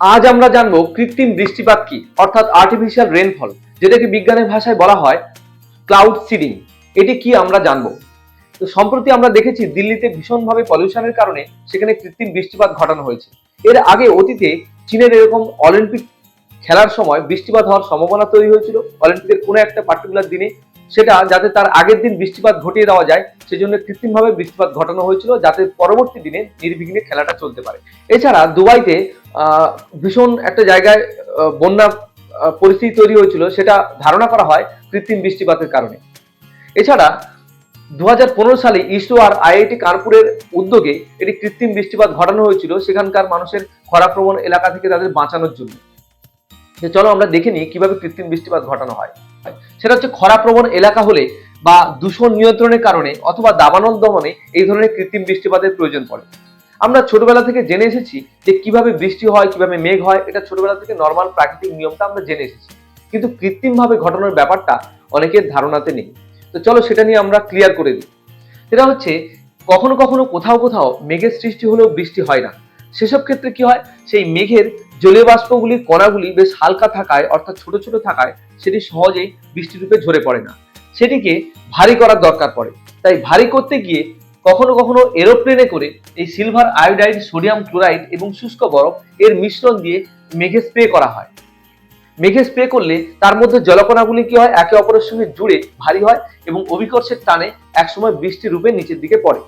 আজ আমরা জানব কৃত্রিম বৃষ্টিপাত কি, অর্থাৎ আর্টিফিশিয়াল রেনফল যেটাকে বিজ্ঞানের ভাষায় বলা হয় ক্লাউড সিডিং এটি কি আমরা জানব? তো সম্প্রতি আমরা দেখেছি দিল্লিতে ভীষণভাবে পলিউশনের কারণে সেখানে কৃত্রিম বৃষ্টিপাত ঘটানো হয়েছে। এর আগে অতীতে চীনের এরকম অলিম্পিক খেলার সময় বৃষ্টিপাত হওয়ার সম্ভাবনা তৈরি হয়েছিল। অলিম্পিকের কোনো একটা পার্টিকুলার দিনে সেটা যাতে তার আগের দিন বৃষ্টিপাত ঘটিয়ে দেওয়া যায়, সেজন্য কৃত্রিমভাবে বৃষ্টিপাত ঘটানো হয়েছিল যাতে পরবর্তী দিনে নির্বিঘ্নে খেলাটা চলতে পারে। এছাড়া দুবাইতে ভীষণ একটা জায়গায় বন্যা পরিস্থিতি তৈরি হয়েছিল, সেটা ধারণা করা হয় কৃত্রিম বৃষ্টিপাতের কারণে। এছাড়া দু হাজার পনেরো সালে ইসরো আর আইআইটি কানপুরের উদ্যোগে এটি কৃত্রিম বৃষ্টিপাত ঘটানো হয়েছিল, সেখানকার মানুষের খরাপ্রবণ এলাকা থেকে তাদের বাঁচানোর জন্য। চলো আমরা দেখে নিই কীভাবে কৃত্রিম বৃষ্টিপাত ঘটানো হয়। সেটা হচ্ছে খরাপ্রবণ এলাকা হলে বা দূষণ নিয়ন্ত্রণের কারণে অথবা দাবানল দমনে এই ধরনের কৃত্রিম বৃষ্টিপাতের প্রয়োজন পড়ে। আমরা ছোটবেলা থেকে জেনে এসেছি যে কীভাবে বৃষ্টি হয়, কীভাবে মেঘ হয়, এটা ছোটবেলা থেকে নর্মাল প্রাকৃতিক নিয়মটা আমরা জেনে এসেছি। কিন্তু কৃত্রিমভাবে ঘটানোর ব্যাপারটা অনেকের ধারণাতে নেই। তো চলো সেটা নিয়ে আমরা ক্লিয়ার করে দিই। সেটা হচ্ছে, কখনো কখনো কোথাও কোথাও মেঘের সৃষ্টি হলেও বৃষ্টি হয় না। সেসব ক্ষেত্রে কি হয়? সেই মেঘের জলীয় বাষ্পগুলির কণাগুলি বেশ হালকা থাকায়, অর্থাৎ ছোট ছোট থাকায়, সেটি সহজেই বৃষ্টিরূপে ঝরে পড়ে না। সেটিকে ভারী করার দরকার পড়ে। তাই ভারী করতে গিয়ে কখনো কখনো এরোপ্লেনে করে এই সিলভার আয়োডাইড, সোডিয়াম ক্লোরাইড এবং শুষ্ক বরফ এর মিশ্রণ দিয়ে মেঘে স্প্রে করা হয়। মেঘে স্প্রে করলে তার মধ্যে জলকণাগুলি কি হয়? একে অপরের সঙ্গে জুড়ে ভারী হয় এবং অভিকর্ষের টানে একসময় বৃষ্টি রূপে নিচের দিকে পড়ে।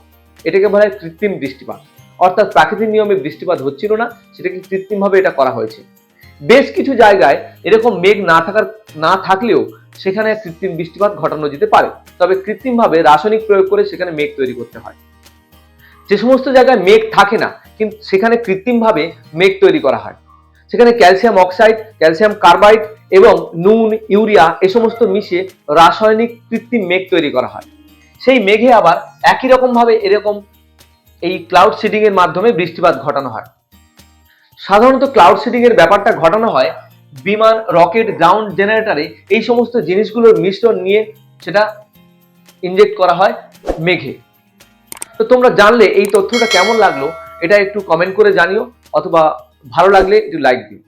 এটাকে বলা হয় কৃত্রিম বৃষ্টিপাত। অর্থাৎ প্রাকৃতিক নিয়মে বৃষ্টিপাত হচ্ছিল না, সেটাকে কৃত্রিমভাবে এটা করা হয়েছে। বেশ কিছু জায়গায় এরকম মেঘ না থাকার, না থাকলেও সেখানে কৃত্রিম বৃষ্টিপাত ঘটানো যেতে পারে। তবে কৃত্রিমভাবে রাসায়নিক প্রয়োগ করে সেখানে মেঘ তৈরি করতে হয়। যে সমস্ত জায়গায় মেঘ থাকে না, কিন্তু সেখানে কৃত্রিমভাবে মেঘ তৈরি করা হয়। সেখানে ক্যালসিয়াম অক্সাইড, ক্যালসিয়াম কার্বাইড এবং নুন, ইউরিয়া এ সমস্ত মিশিয়ে রাসায়নিক কৃত্রিম মেঘ তৈরি করা হয়। সেই মেঘে আবার একই রকম ভাবে এরকম এই ক্লাউড সিডিং এর মাধ্যমে বৃষ্টিপাত ঘটানো হয়। সাধারণত ক্লাউড সিডিং এর ব্যাপারটা ঘটানো হয় বিমান রকেট গ্রাউন্ড জেনারেটারে এই সমস্ত জিনিসগুলোর মিশ্রণ নিয়ে সেটা ইনজেক্ট করা হয় মেঘে। তো তোমরা জানলে এই তথ্যটা কেমন লাগল, এটা একটু কমেন্ট করে জানিও, অথবা ভালো লাগলে একটু লাইক দিও।